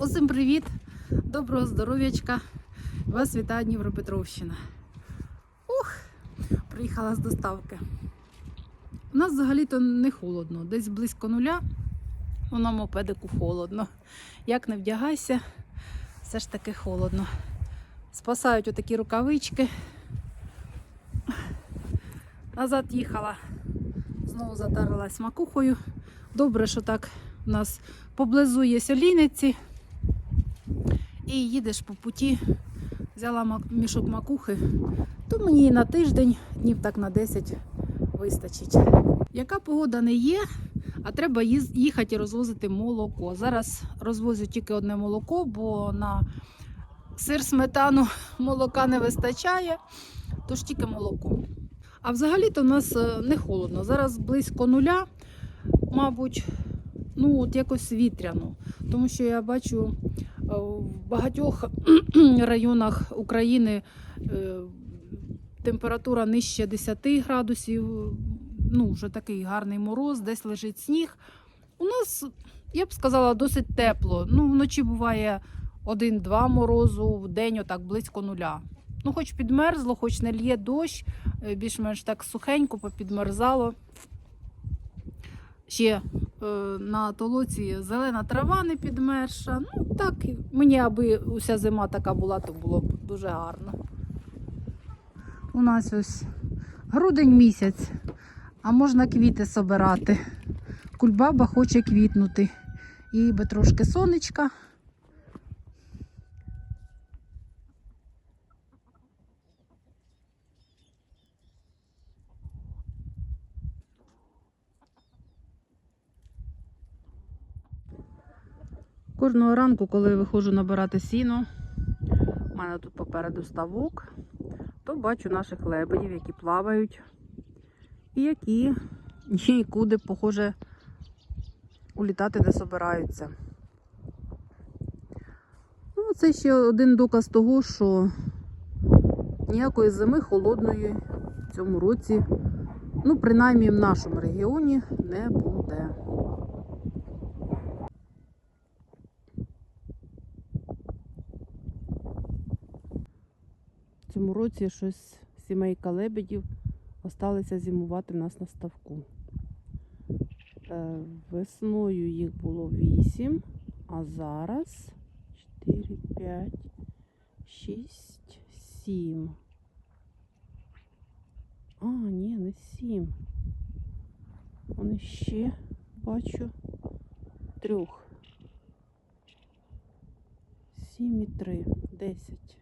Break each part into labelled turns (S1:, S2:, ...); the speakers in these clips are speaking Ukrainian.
S1: Усім привіт! Доброго здоров'ячка! Вас вітає Дніпропетровщина. Ух, приїхала з доставки. У нас взагалі-то не холодно, десь близько нуля, ну, на мопедику холодно. Як не вдягайся, все ж таки холодно. Спасають отакі рукавички. Назад їхала, знову затарилась макухою. Добре, що так у нас поблизу є олійниці. І їдеш по путі, взяла мішок макухи, то мені на тиждень, днів так на 10 вистачить. Яка погода не є, а треба їхати і розвозити молоко. Зараз розвозю тільки одне молоко, бо на сир сметану молока не вистачає, тож тільки молоко. А взагалі-то в нас е, не холодно. Зараз близько нуля, мабуть, ну от якось вітряно. Тому що я бачу в багатьох районах України е, температура нижче 10 градусів. Ну, вже такий гарний мороз, десь лежить сніг. У нас, я б сказала, досить тепло. Ну, вночі буває 1-2 морозу, в день отак близько нуля. Ну, хоч підмерзло, хоч не лє дощ, е, більш-менш так сухенько попідмерзало. Ще е, на толоці зелена трава не підмерша. Ну так, мені аби уся зима така була, то було б дуже гарно. У нас ось грудень місяць, а можна квіти собирати. Кульбаба хоче квітнути. Їй би трошки сонечка. Кожного ранку, коли виходжу набирати сіно, у мене тут попереду ставок, то бачу наших лебедів, які плавають, і які нікуди, похоже, улітати не собираються. Ну, це ще один доказ того, що ніякої зими холодної в цьому році, ну, принаймні в нашому регіоні, не буде. Цьому році щось сімейка лебедів осталися зимувати нас на ставку. Е, Весною їх було 8, а зараз 4, 5, 6, 7. А, ні, не 7. Вони ще бачу трьох. 7 і 3, 10.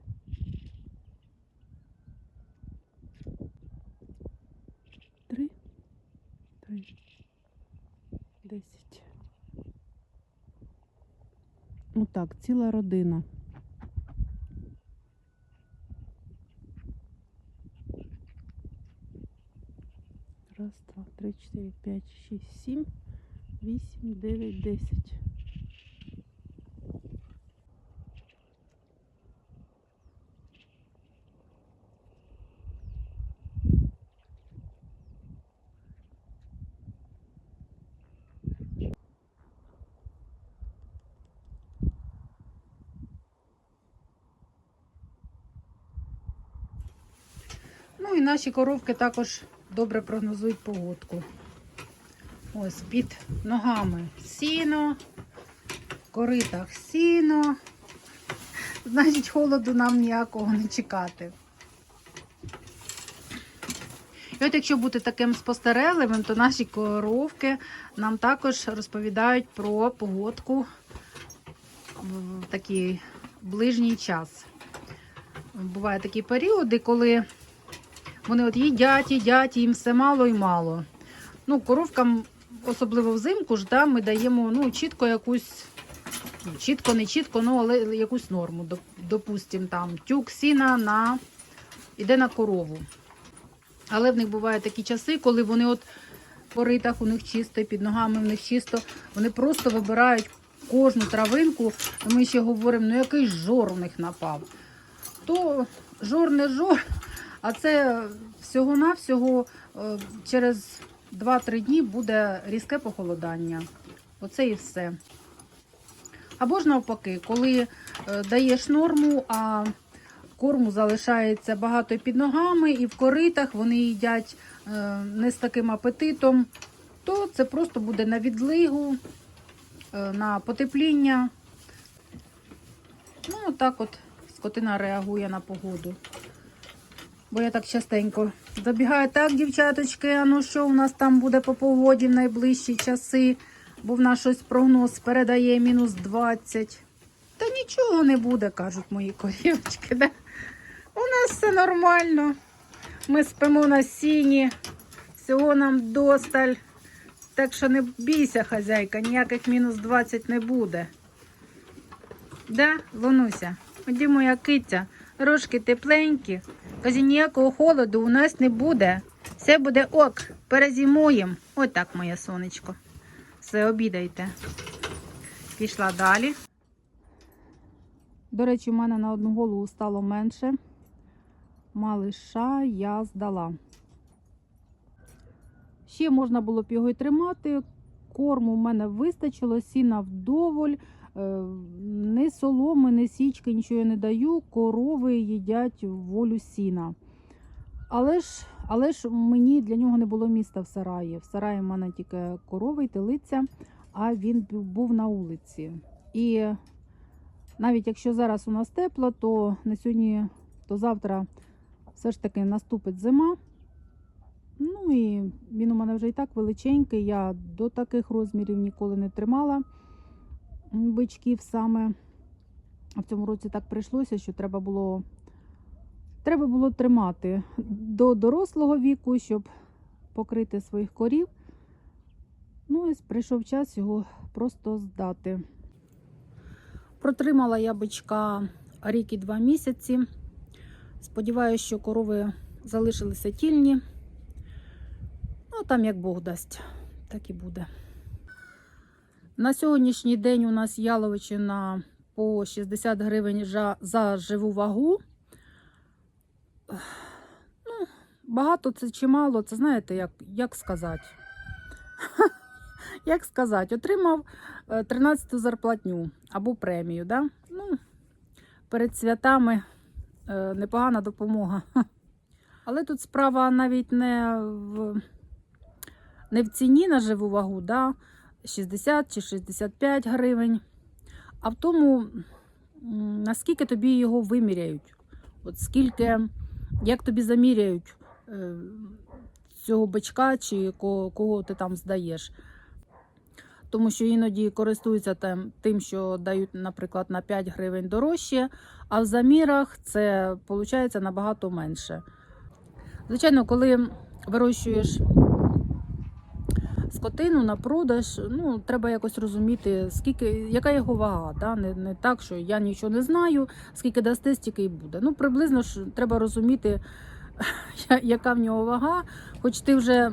S1: Три, три, десять. Отак, ціла родина. Раз, два, три, чотири, п'ять, шість, сім, вісім, дев'ять, десять. Ну і наші коровки також добре прогнозують погодку. Ось під ногами сіно, в коритах сіно. Значить, холоду нам ніякого не чекати. І от якщо бути таким спостережливим, то наші коровки нам також розповідають про погодку в такий ближній час. Бувають такі періоди, коли вони от їдять, їдять, їм все мало і мало. Ну, коровкам, особливо взимку, ж, да, ми даємо ну, чітко якусь, чітко, не чітко, ну, але якусь норму. Доп- Допустим, там тюк сіна на, іде на корову. Але в них бувають такі часи, коли вони от по ритах у них чисто, під ногами в них чисто, вони просто вибирають кожну травинку. І Ми ще говоримо, ну який жор у них напав. То жор не жор, а це всього-навсього е, через 2-3 дні буде різке похолодання. Оце і все. Або ж навпаки, коли е, даєш норму, а корму залишається багато під ногами, і в коритах вони їдять е, не з таким апетитом, то це просто буде на відлигу, на потепління. Ну, так от скотина реагує на погоду. Бо я так частенько забігаю. Так, дівчаточки, а ну що у нас там буде по погоді в найближчі часи? Бо в нас щось прогноз передає мінус 20. Та нічого не буде, кажуть мої корівочки. Да? У нас все нормально. Ми спимо на сіні, всього нам досталь. Так що не бійся, хазяйка, ніяких мінус 20 не буде. Да, Лунуся? Ході моя киця, рожки тепленькі. Каже, ніякого холоду у нас не буде. Все буде ок, перезимуємо. Ось так, моє сонечко. Все, обідайте. Пішла далі. До речі, у мене на одну голову стало менше. Малиша я здала. Ще можна було б його й тримати. Корму в мене вистачило, сіна вдоволь. Соломи, ні січки, нічого я не даю. Корови їдять волю сіна. Але ж, але ж мені для нього не було міста в сараї. В сараї в мене тільки корови й телиця, а він був на вулиці. І навіть якщо зараз у нас тепло, то на сьогодні, то завтра все ж таки наступить зима. Ну і він у мене вже і так величенький. Я до таких розмірів ніколи не тримала бичків саме. А в цьому році так прийшлося, що треба було, треба було тримати до дорослого віку, щоб покрити своїх корів. Ну і прийшов час його просто здати. Протримала я бичка рік і два місяці. Сподіваюся, що корови залишилися тільні. Ну, там як Бог дасть, так і буде. На сьогоднішній день у нас яловичина по 60 гривень жа- за живу вагу. Ну, багато це чи мало, це знаєте, як, як сказати. Як сказати, отримав 13-ту зарплатню або премію. Да? Ну, перед святами е, непогана допомога. Але тут справа навіть не в, не в ціні на живу вагу, да? 60 чи 65 гривень, а в тому, наскільки тобі його виміряють. От скільки, як тобі заміряють е, цього бичка чи кого, кого ти там здаєш. Тому що іноді користуються тим, тим, що дають, наприклад, на 5 гривень дорожче, а в замірах це виходить набагато менше. Звичайно, коли вирощуєш скотину на продаж, ну, треба якось розуміти, скільки, яка його вага. Да? Не, не так, що я нічого не знаю, скільки дасте, стільки і буде. Ну, приблизно ж треба розуміти, яка в нього вага, хоч ти вже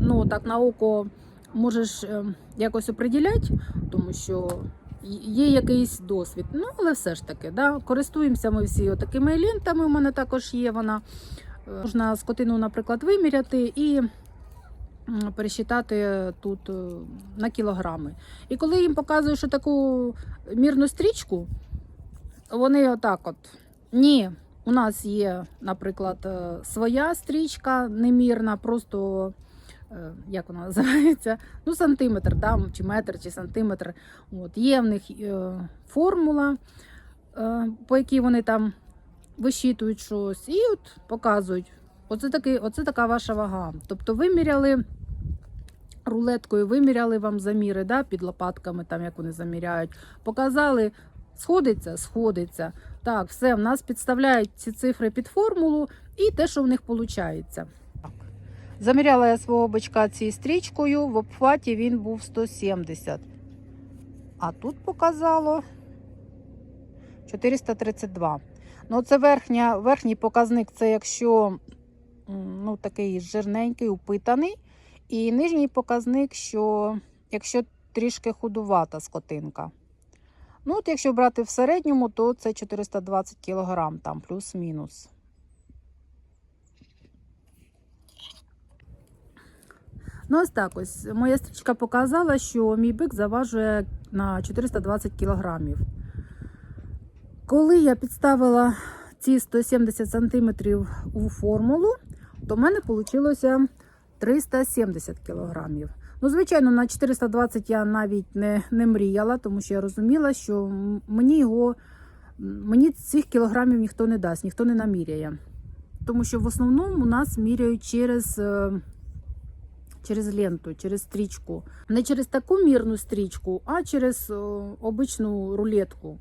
S1: ну, так на око можеш е, якось оприділяти, тому що є якийсь досвід. Ну, але все ж таки, да? користуємося ми всі такими лентами. У мене також є вона. Е, Можна скотину, наприклад, виміряти і пересчитати тут е, на кілограми. І коли їм показуєш таку мірну стрічку, вони отак от. Ні, у нас є, наприклад, е, своя стрічка немірна, просто е, як вона називається? Ну, сантиметр, да, чи метр, чи сантиметр. От. Є в них формула, по якій вони там вищитують щось, і от показують. Оце, такий, оце така ваша вага. Тобто виміряли рулеткою, виміряли вам заміри да, під лопатками, там як вони заміряють, показали, сходиться, сходиться. Так, все, в нас підставляють ці цифри під формулу і те, що в них виходить. Заміряла я свого бичка цією стрічкою, в обхваті він був 170. А тут показало 432. Ну, це верхня, верхній показник, це якщо ну, такий жирненький, упитаний. І нижній показник, що якщо трішки худувата скотинка. Ну, от якщо брати в середньому, то це 420 кг, там плюс-мінус. Ну, ось так ось. Моя стрічка показала, що мій бик заважує
S2: на 420 кілограмів. Коли я підставила ці 170 см у формулу, то в мене вийшло 370 кілограмів. Ну, звичайно, на 420 я навіть не, не мріяла, тому що я розуміла, що мені його мені цих кілограмів ніхто не дасть, ніхто не наміряє. Тому що в основному у нас міряють через, е, через ленту, через стрічку. Не через таку мірну стрічку, а через е, обичну рулетку,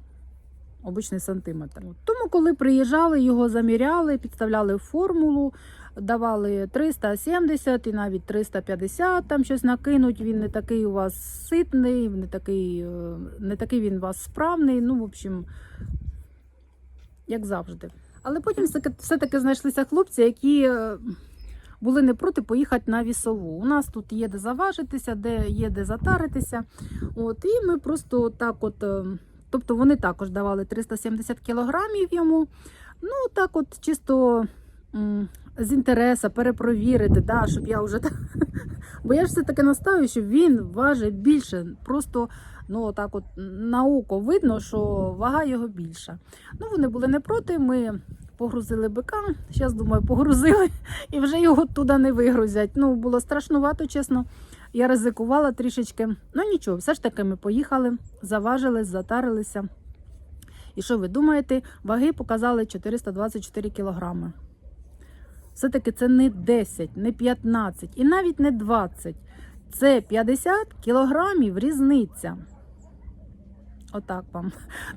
S2: обичний сантиметр. Тому, коли приїжджали, його заміряли, підставляли формулу, давали 370 і навіть 350, там щось накинуть. Він не такий у вас ситний, не такий, е, не такий він у вас справний. Ну, в общем, як завжди. Але потім все-таки- знайшлися хлопці, які е, були не проти поїхати на вісову. У нас тут є де заважитися, де є де затаритися. От, і ми просто так от. Тобто вони також давали 370 кілограмів йому. Ну, так от чисто з інтересу перепровірити, да, щоб я вже. Бо я ж все-таки настаю, що він важить більше. Просто ну, так от на око видно, що вага його більша. Ну, вони були не проти. Ми погрузили бика. Зараз, думаю, погрузили і вже його туди не вигрузять. Ну, було страшнувато, чесно. Я ризикувала трішечки. Ну нічого, все ж таки ми поїхали, заважили, затарилися. І що ви думаєте? Ваги показали 424 кілограми. Все-таки це не 10, не 15 і навіть не 20. Це 50 кілограмів різниця. Отак вам.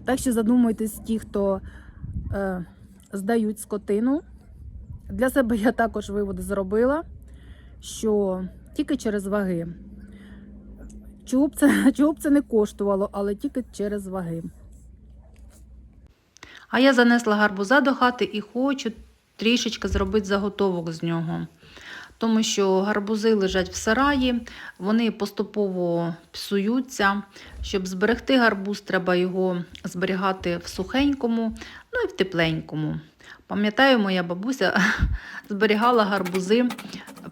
S2: Так що задумуйтесь, ті, хто е, здають скотину. Для себе я також виводи зробила, що тільки через ваги. Чого б це, чого б це не коштувало, але тільки через ваги.
S1: А я занесла гарбуза до хати і хочу трішечки зробити заготовок з нього. Тому що гарбузи лежать в сараї, вони поступово псуються. Щоб зберегти гарбуз, треба його зберігати в сухенькому, ну і в тепленькому. Пам'ятаю, моя бабуся зберігала гарбузи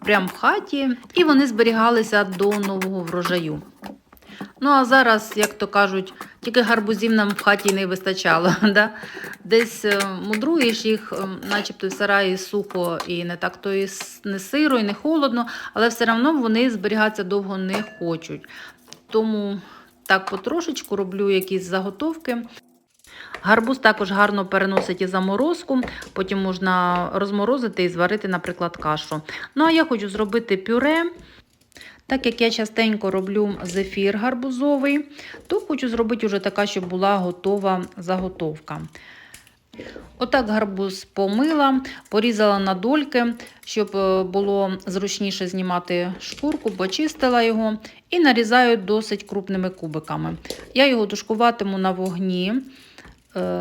S1: прямо в хаті, і вони зберігалися до нового врожаю. Ну, а зараз, як то кажуть, тільки гарбузів нам в хаті не вистачало. Да? Десь е, мудруєш їх, е, начебто в сараї сухо і не так то і не сиро, і не холодно, але все одно вони зберігатися довго не хочуть. Тому так потрошечку роблю якісь заготовки. Гарбуз також гарно переносить і заморозку, потім можна розморозити і зварити, наприклад, кашу. Ну, а я хочу зробити пюре. Так як я частенько роблю зефір гарбузовий, то хочу зробити вже така, щоб була готова заготовка. Отак гарбуз помила, порізала на дольки, щоб е, було зручніше знімати шкурку, почистила його і нарізаю досить крупними кубиками. Я його тушкуватиму на вогні,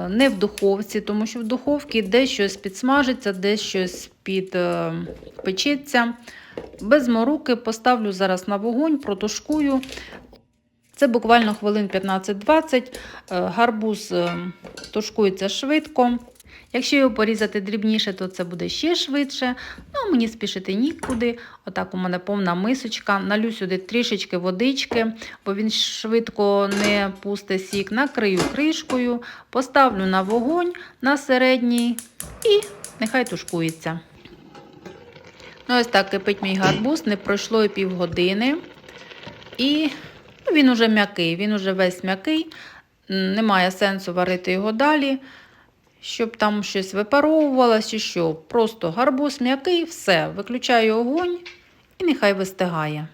S1: не в духовці, тому що в духовці десь щось підсмажиться, десь щось підпечеться. Без моруки поставлю зараз на вогонь, протушкую. Це буквально хвилин 15-20. Е, Гарбуз е, тушкується швидко. Якщо його порізати дрібніше, то це буде ще швидше. Ну, мені спішити нікуди. Отак у мене повна мисочка. Налю сюди трішечки водички, бо він швидко не пусте сік. Накрию кришкою, поставлю на вогонь на середній і нехай тушкується. Ну, ось так кипить мій гарбуз, не пройшло і півгодини. І він уже м'який, він уже весь м'який. Немає сенсу варити його далі, щоб там щось випаровувалося чи що. Просто гарбуз м'який, все. Виключаю огонь і нехай вистигає.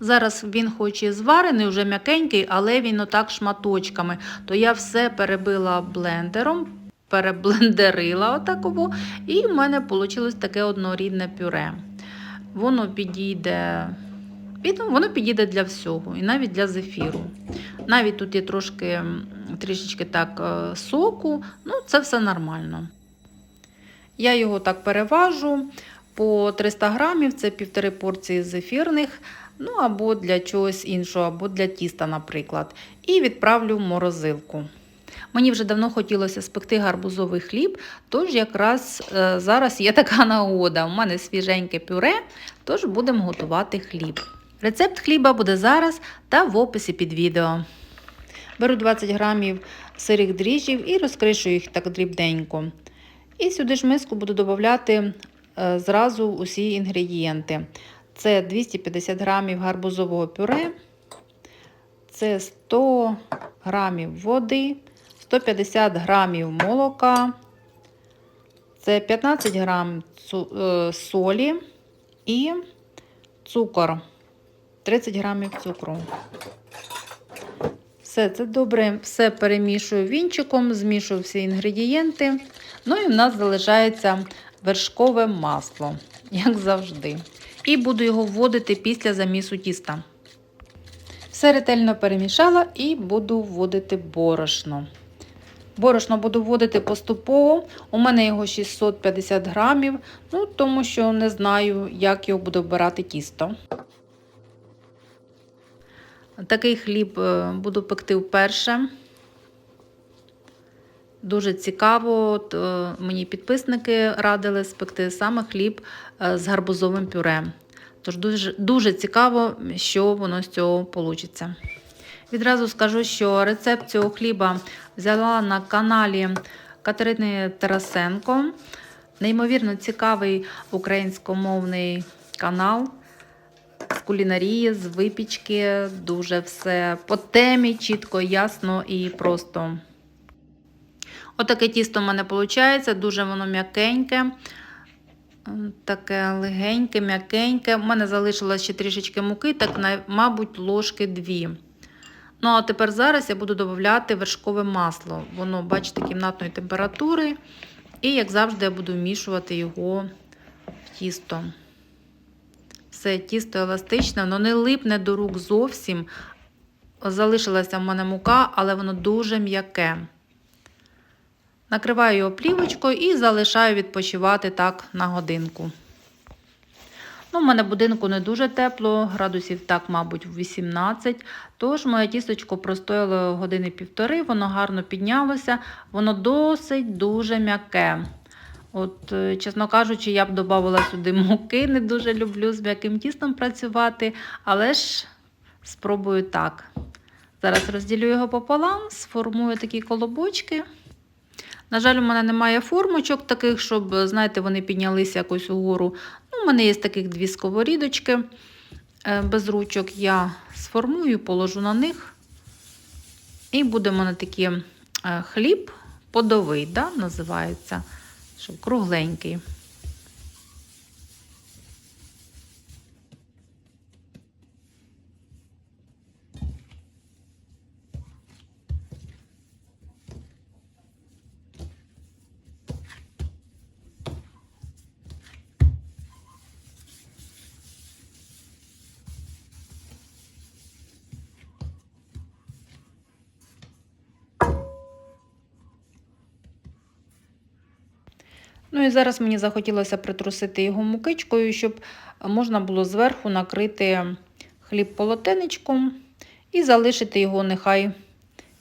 S1: Зараз він хоч і зварений, вже м'якенький, але він отак шматочками. То я все перебила блендером, переблендерила отаково, і в мене вийшло таке однорідне пюре. Воно підійде, воно підійде для всього, і навіть для зефіру. Навіть тут є трошки трішечки так е, соку, ну це все нормально. Я його так переважу по 300 грамів, це півтори порції зефірних, ну або для чогось іншого, або для тіста, наприклад. І відправлю в морозилку. Мені вже давно хотілося спекти гарбузовий хліб, тож якраз е, зараз є така нагода. У мене свіженьке пюре, тож будемо готувати хліб. Рецепт хліба буде зараз та в описі під відео. Беру 20 грамів сирих дріжджів і розкришую їх так дрібненько. І сюди ж миску буду додати е, зразу усі інгредієнти. Це 250 грамів гарбузового пюре, це 100 грамів води, 150 грамів молока, це 15 грам е, солі і цукор. 30 грамів цукру. Все це добре, все перемішую вінчиком, змішую всі інгредієнти. Ну і в нас залишається вершкове масло, як завжди. І буду його вводити після замісу тіста. Все ретельно перемішала і буду вводити борошно. Борошно буду вводити поступово. У мене його 650 грамів, ну, тому що не знаю, як його буду вбирати тісто. Такий хліб е, буду пекти вперше. Дуже цікаво. Е, мені підписники радили спекти саме хліб е, з гарбузовим пюре. Тож дуже, дуже цікаво, що воно з цього вийде. Відразу скажу, що рецепт цього хліба взяла на каналі Катерини Тарасенко. Неймовірно цікавий українськомовний канал кулінарії, з випічки, дуже все по темі, чітко, ясно і просто. Отаке тісто в мене виходить, дуже воно м'якеньке, таке легеньке, м'якеньке. У мене залишилось ще трішечки муки, так, мабуть, ложки дві. Ну, а тепер зараз я буду додавати вершкове масло. Воно, бачите, кімнатної температури. І, як завжди, я буду вмішувати його в тісто. Все тісто еластичне, воно не липне до рук зовсім. Залишилася в мене мука, але воно дуже м'яке. Накриваю його плівочкою і залишаю відпочивати так на годинку. Ну, в мене будинку не дуже тепло, градусів так, мабуть, 18. Тож моє тісточко простояло години півтори, воно гарно піднялося, воно досить дуже м'яке. От, е, чесно кажучи, я б додавала сюди муки, не дуже люблю з м'яким тістом працювати, але ж спробую так. Зараз розділю його пополам, сформую такі колобочки. На жаль, у мене немає формочок таких, щоб, знаєте, вони піднялися якось угору. Ну, у мене є таких дві сковорідочки е, без ручок. Я сформую, положу на них. І буде в мене такий е, хліб подовий, да, називається, щоб кругленький. Ну і зараз мені захотілося притрусити його мукичкою, щоб можна було зверху накрити хліб полотенечком і залишити його, нехай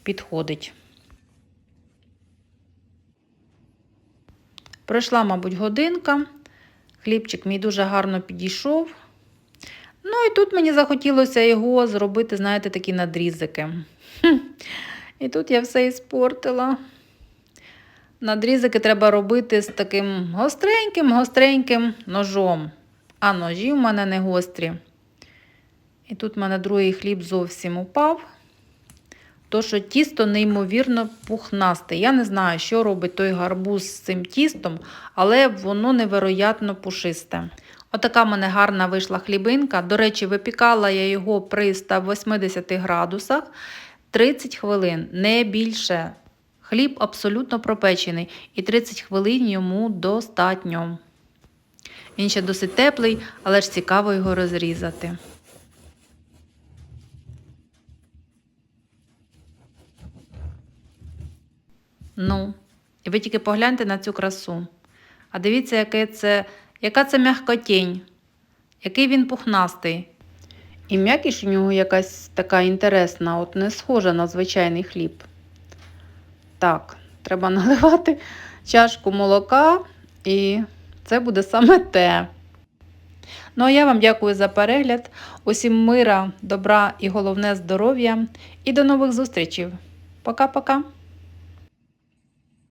S1: підходить. Пройшла, мабуть, годинка. Хлібчик мій дуже гарно підійшов. Ну і тут мені захотілося його зробити, знаєте, такі надрізики. І тут я все іспортила. Надрізики треба робити з таким гостреньким, гостреньким ножом. А ножі в мене не гострі. І тут в мене другий хліб зовсім упав. То, що тісто неймовірно пухнасте. Я не знаю, що робить той гарбуз з цим тістом, але воно невероятно пушисте. Отака в мене гарна вийшла хлібинка. До речі, випікала я його при 180 градусах 30 хвилин, не більше. Хліб абсолютно пропечений, і 30 хвилин йому достатньо. Він ще досить теплий, але ж цікаво його розрізати. Ну, і ви тільки погляньте на цю красу. А дивіться, яке це, яка це м'якотінь, який він пухнастий. І м'якість у нього якась така інтересна, от не схожа на звичайний хліб. Так, треба наливати чашку молока, і це буде саме те. Ну а я вам дякую за перегляд. Усім мира, добра і головне здоров'я. І до нових зустрічей. Пока-пока!